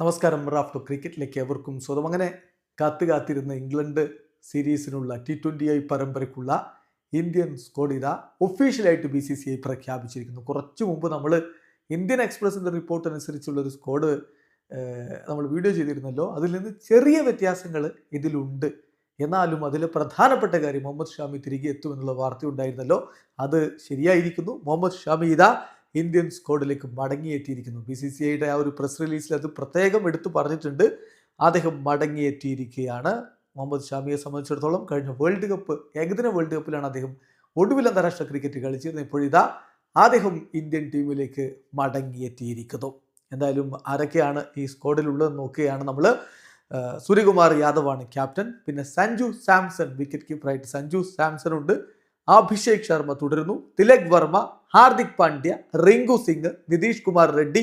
നമസ്കാരം റാഫ്റ്റോ ക്രിക്കറ്റിലേക്ക് എവർക്കും സ്വതം അങ്ങനെ കാത്തു കാത്തിരുന്ന ഇംഗ്ലണ്ട് സീരീസിനുള്ള ടി ട്വന്റി ഐ പരമ്പരയ്ക്കുള്ള ഇന്ത്യൻ സ്കോഡ് ഇതാ ഒഫീഷ്യലായിട്ട് ബി സി സി ഐ പ്രഖ്യാപിച്ചിരിക്കുന്നു. കുറച്ച് മുമ്പ് നമ്മൾ ഇന്ത്യൻ എക്സ്പ്രസിന്റെ റിപ്പോർട്ട് അനുസരിച്ചുള്ള ഒരു സ്കോഡ് നമ്മൾ വീഡിയോ ചെയ്തിരുന്നല്ലോ. അതിൽ നിന്ന് ചെറിയ വ്യത്യാസങ്ങൾ ഇതിലുണ്ട്. എന്നാലും അതിൽ പ്രധാനപ്പെട്ട കാര്യം മുഹമ്മദ് ഷാമി തിരികെ എത്തുമെന്നുള്ള വാർത്ത ഉണ്ടായിരുന്നല്ലോ. അത് ശരിയായിരിക്കുന്നു. മുഹമ്മദ് ഷാമി ഇതാ ഇന്ത്യൻ സ്ക്വാഡിലേക്ക് മടങ്ങിയെത്തിയിരിക്കുന്നു. ബി സി സി ഐയുടെ ആ ഒരു പ്രസ് റിലീസിൽ അത് പ്രത്യേകം എടുത്തു പറഞ്ഞിട്ടുണ്ട്. അദ്ദേഹം മടങ്ങിയെത്തിയിരിക്കുകയാണ്. മുഹമ്മദ് ഷാമിയെ സംബന്ധിച്ചിടത്തോളം കഴിഞ്ഞ വേൾഡ് കപ്പ് ഏകദിന വേൾഡ് കപ്പിലാണ് അദ്ദേഹം ഒടുവിൽ അന്താരാഷ്ട്ര ക്രിക്കറ്റ് കളിച്ചിരുന്നത്. ഇപ്പോഴിതാ അദ്ദേഹം ഇന്ത്യൻ ടീമിലേക്ക് മടങ്ങിയെത്തിയിരിക്കുന്നു. എന്തായാലും ആരൊക്കെയാണ് ഈ സ്ക്വാഡിലുള്ളതെന്ന് നോക്കുകയാണ് നമ്മൾ സൂര്യകുമാർ യാദവാണ് ക്യാപ്റ്റൻ. പിന്നെ സഞ്ജു സാംസൺ വിക്കറ്റ് കീപ്പറായിട്ട് സഞ്ജു സാംസൺ ഉണ്ട് അഭിഷേക് ശർമ്മ തുടരുന്നു. തിലക് വർമ്മ ഹാർദിക് പാണ്ഡ്യ റിങ്കു സിംഗ് നിതീഷ് കുമാർ റെഡ്ഡി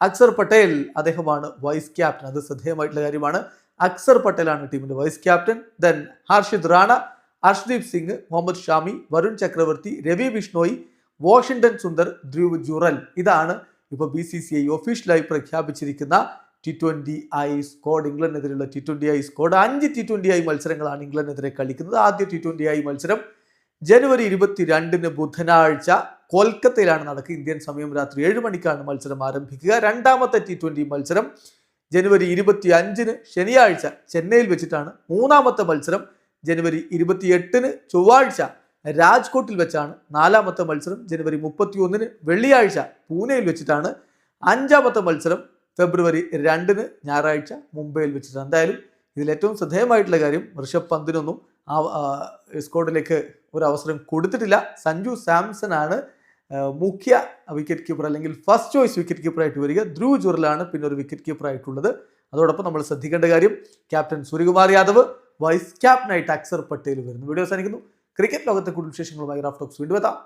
അക്സർ പട്ടേൽ അദ്ദേഹമാണ് വൈസ് ക്യാപ്റ്റൻ. അത് ശ്രദ്ധേയമായിട്ടുള്ള കാര്യമാണ്. അക്സർ പട്ടേലാണ് ടീമിന്റെ vice captain. Then Harshit Rana Harshdeep Singh Mohammed Shami Varun Chakravarthy Ravi Bishnoi Washington Sundar Dhruv Jurel. ഇതാണ് ഇപ്പോൾ ബി സി സി ഐ ഒഫീഷ്യലായി പ്രഖ്യാപിച്ചിരിക്കുന്ന ടി ട്വന്റി ഐ സ്കോഡ് ഇംഗ്ലണ്ടിനെതിരെയുള്ള ടി ട്വന്റി ഐ സ്കോഡ് അഞ്ച് ടി ട്വന്റി ഐ മത്സരങ്ങളാണ് ഇംഗ്ലണ്ടിനെതിരെ കളിക്കുന്നത്. ആദ്യ ടി ട്വന്റി ഐ മത്സരം ജനുവരി ഇരുപത്തിരണ്ടിന് ബുധനാഴ്ച കൊൽക്കത്തയിലാണ് നടക്കുക ഇന്ത്യൻ സമയം രാത്രി ഏഴ് മണിക്കാണ് മത്സരം ആരംഭിക്കുക. രണ്ടാമത്തെ ടി ട്വന്റി മത്സരം ജനുവരി ഇരുപത്തി അഞ്ചിന് ശനിയാഴ്ച ചെന്നൈയിൽ വെച്ചിട്ടാണ്. മൂന്നാമത്തെ മത്സരം ജനുവരി ഇരുപത്തിയെട്ടിന് ചൊവ്വാഴ്ച രാജ്കോട്ടിൽ വെച്ചാണ്. നാലാമത്തെ മത്സരം ജനുവരി മുപ്പത്തി ഒന്നിന് വെള്ളിയാഴ്ച പൂനെയിൽ വെച്ചിട്ടാണ്. അഞ്ചാമത്തെ മത്സരം ഫെബ്രുവരി രണ്ടിന് ഞായറാഴ്ച മുംബൈയിൽ വെച്ചിട്ടാണ്. എന്തായാലും ഇതിൽ ഏറ്റവും ശ്രദ്ധേയമായിട്ടുള്ള കാര്യം ഋഷഭ് പന്തിനൊന്നും ആ സ്ക്വാഡിലേക്ക് ഒരു അവസരം കൊടുത്തിട്ടില്ല. സഞ്ജു സാംസൺ ആണ് മുഖ്യ വിക്കറ്റ് കീപ്പർ അല്ലെങ്കിൽ ഫസ്റ്റ് ചോയ്സ് വിക്കറ്റ് കീപ്പറായിട്ട് വരിക. ധ്രുവ് ജുറലാണ് പിന്നെ ഒരു വിക്കറ്റ് കീപ്പറായിട്ടുള്ളത് അതോടൊപ്പം നമ്മൾ ശ്രദ്ധിക്കേണ്ട കാര്യം ക്യാപ്റ്റൻ സൂര്യകുമാർ യാദവ് വൈസ് ക്യാപ്റ്റനായിട്ട് അക്സർ പട്ടേൽ വരുന്നു. വീഡിയോ അവസാനിക്കുന്നു. ക്രിക്കറ്റ് ലോകത്തെ കൂടുതൽ വിശേഷങ്ങളുമായി റാഫ് ടോക്സ് വീണ്ടും എത്താം.